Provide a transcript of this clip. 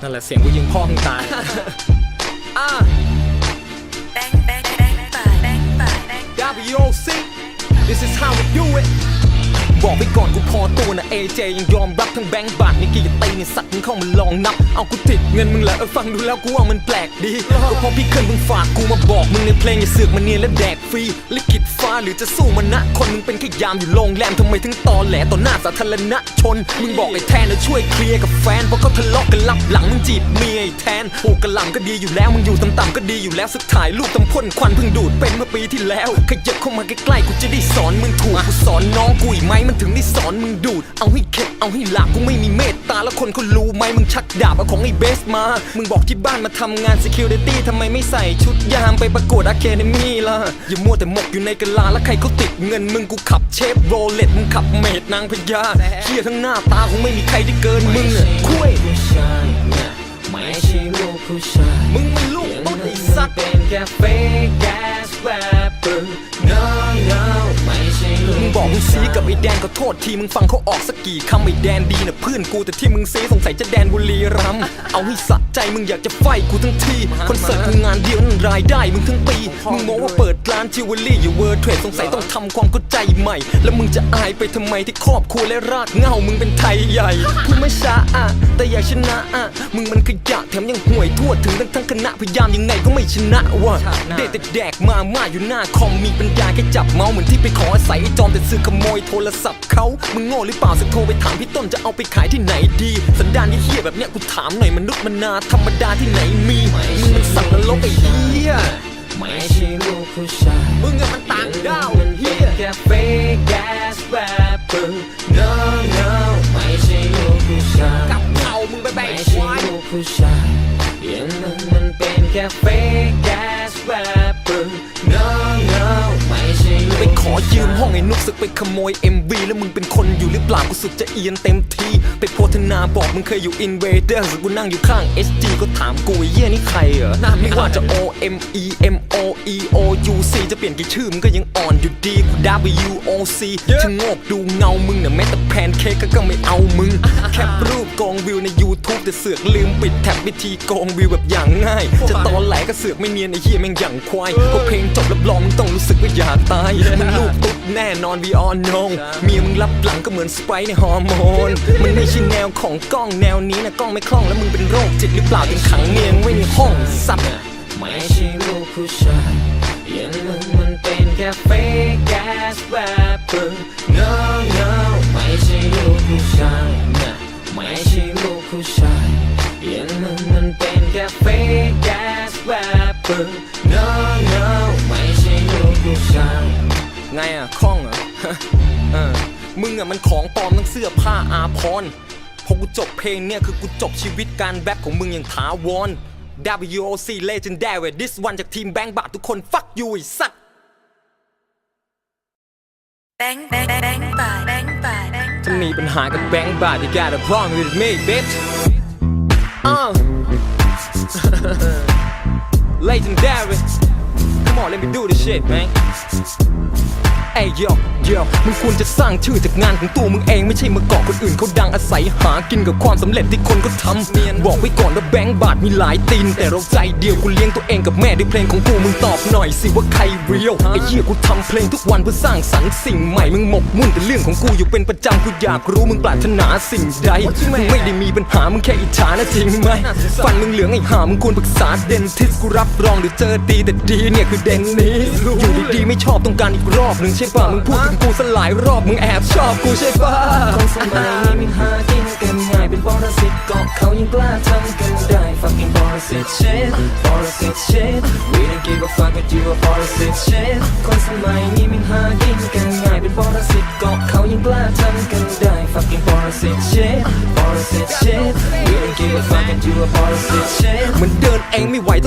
นั่นแหละเสียงกูยิงพ่อมึงตายอะ bang bang bang bang bang bang bang WOC This is how we do it บอกไปก่อนกูพอตัวนะ AJ ยังยอมรับทั้งแบงค์บาทนี่กี่ตีเนี่ยสัตว์มึงเข้ามาลองนับ เอากูติดเงินมึงแหละเออฟังดูแล้วกูว่ามันแปลกดีก็เพราะพี่เคยมึงฝากกูมาบอกมึงในเพลงอย่าเสือกมาเนียนและแดกฟรีลิขิตฟ้าหรือจะสู้มันนะคนมึงเป็นแค่ยามอยู่โรงแรมทำไมถึงตอแหลต่อหน้าสาธารณชน มึงบอกไอ้แทนนะช่วยเคลียร์กับแฟนเพราะเขาทะเลาะกันลับหลังมึงจีบเมียไอ้แทนปลูกกระหล่ำก็ดีอยู่แล้วมึงอยู่ต่ำๆก็ดีอยู่แล้วสักถ่ายรูปตำพ่นควันเพิ่งดูดเป็นเมื่อปีที่แล้วขยับเข้ามาใกล้ๆกูจะได้สอนมึงถูกกูสอนน้องกูอีกไหมมันถึงได้สอนมึงดูด เอาให้เข็ดเอาให้หลับกูไม่มีเมตตา แล้วคนเขารู้ไหมมึงชักดาบเอาของไอ้เบสมา มึงบอกที่บ้านมาทำงาน security ทำไมไม่ใส่ชุดยามไปประกวด academy ล่ะ อย่ามัวแต่หมกอยู่ในกะลาแล้วใครเขาติดเงินมึงกูขับเชฟโรเลตมึงขับเมดนางพญาเฮียทั้งหน้าตาคงไม่มีใครที่เกินมึงอะคุยผู้ชายเนี่ยไม่ใช่ลูกผู้ชายมึงมันลูกต้นไอ้สัตว์เป็นแค่ fake ass rapper แดนก็โทษทีมึงฟังเขาออกสักกี่คำไอ้แดนดีนะเพื่อนกูแต่ที่มึงซีสงสัยจะแดนบุรีรัมย์เอาให้สะใจมึงอยากจะไฟกูทั้งทีคอนเสิร์ตมึงงานเดียวนั่นรายได้มึงทั้งปีมึงมองว่าเปิดร้านจิวเวลรี่อยู่เวิร์เทรดสงสัยต้องทำความเข้าใจใหม่ แล้วมึงจะอายไปทำไมที่ครอบครัวและรากเหง้ามึงเป็นไทยใหญ่พูดไม่ช้าอะแต่อยากชนะอะมึงมันขยะแถมยังห่วยทั่วถึงทั้งทั้งคณะพยายามยังไงก็ไม่ชนะว่ะเด็ดแต่แดกมาม่าอยู่หน้าคอมมีปัญญาแค่จับเมาส์เหมือนที่ไปขออาศัยไอ้จอมแต่ซื้อขโมยโทรศัพท์เขามึงโง่หรือเปล่าสักโทรไปถามพี่ต้นจะเอาไปขายที่ไหนดี สันดานที่เฮี้ยแบบเนี้ยกูถามหน่อยมนุษย์มนาธรรมดาที่ไหนมีมึงมันสัตว์นรกไอ้เหี้ยไม่ใช่ลูกผู้ชายมึงอะมันต่างดาวเฮีเป็นยแค่ fake ass rapper no no ไม่ใช่ลูกผู้ชายกับเข่ามึงไปแบ่งไม่ใช่ลูกผู้ชายอย่างนั้นมันเป็นแค่ fake ไปขอยืมห้องไอ้นุกสึกไปขโมย MV แล้วมึงเป็นคนอยู่หรือเปล่ากูสุดจะเอียนเต็มที ไปโพธนาบอกมึงเคยอยู่ Invaders กูนั่งอยู่ข้าง SG ก็ถามกูไอ้เหี้ยนี่ใครเหรอไม่ว่าจะ O M E M O E O U C จะเปลี่ยนกี่ชื่อมึงก็ยังอ่อนอยู่ดีกู W O C ชะโงกดูเงามึงเนี่ยแม้แต่แพนเค้กก็ไม่เอามึง แคปรูปกองวิวใน YouTube แต่เสือกลืมปิดแท็บวิธีกองวิวแบบอย่างง่าย จะตอนแหลก็เสือกไม่เนียนไอ้เหี้ยแม่งอย่างควายพอเพลงจบรับรองมึงต้องรู้สึกว่าอยากตายมึงลูกตุ๊ดแน่นอน we all know เมียมึงรับหลังก็เหมือนสไปร์ในฮอร์โมนมันไม่ใช่แนวของกล้องแนวนี้นะกล้องไม่คล่องแล้วมึงเป็นโรคจิตหรือเปล่าถึงขังเมียงไว้ในห้องสัตว์ไม่ใช่ลูกผู้ชายอย่างนั้นมันเป็นแค่ fake ass rapper no no ไม่ใช่ลูกผู้ชายนะไม่ใช่ลูกผู้ชายอย่างนั้นมันเป็นแค่ fake ass rapper no no มึงอะมันของปลอมทั้งเสื้อผ้าอาพรณ์พอกูจบเพลงเนี่ยคือกูจบชีวิตการแรปของมึงอย่างถาวร WOC Legendary this one จากทีมแบงค์บาททุกคน fuck you ไอ้สัตว์ bang bang bang bang bang bang bang ถ้ามีปัญหากับแบงค์บาท you got a problem with me bitch uh. Legendary come on let me do this shit man เอ้ยยโยมึงควรจะสร้างชื่อจากงานของตัวมึงเองไม่ใช่มาเกาะคนอื่นเขาดังอาศัยหากินกับความสำเร็จที่คนก็ทำเนียนบอกไว้ก่อนว่าแบงค์บาทมีหลายตีน แต่เราใจเดียวกูเลี้ยงตัวเองกับแม่ด้วยเพลงของกูมึงตอบหน่อยสิว่าใครเรียวไอ้เหี้ยกูทำเพลงทุกวันเพื่อสร้างสรรค์สิ่งใหม่มึงหมกมุ่นแต่เรื่องของกูอยู่เป็นประจำกูอยากรู้มึงปรารถนาสิ่งใดมึงไม่ได้มีปัญหามึงแค่อิจฉานะจริงไหมฟันมึงเหลืองไอ้ห่ามึงควรปรึกษาเดนทิสกูรับรองหรือเจอดีแต่ดีเนี่ยคือเดนนิสอยู่ดีๆไม่ชอบต้องการอีกรอบหนึ่งใช่ป่ะมึงพูดถึงกูสลายรอบมึงแอบชอบกูใช่ป่ะคนสมัยนี้ไม่หากินกันง่ายเป็นปรสิตเกาะเขายังกล้าทำกันได้ fucking ปรสิต shit ปรสิต shit we don't give a fuck with you ปรสิต shit คนสมัยนี้ไม่หากินกันง่ายเป็นปรสิตเกาะเขายังกล้าทำกันได้ fucking ปรสิต shit ปรสิต shit we don't give a fuck with you ปรสิต shit มันเดินเองไม่ไหวต้อง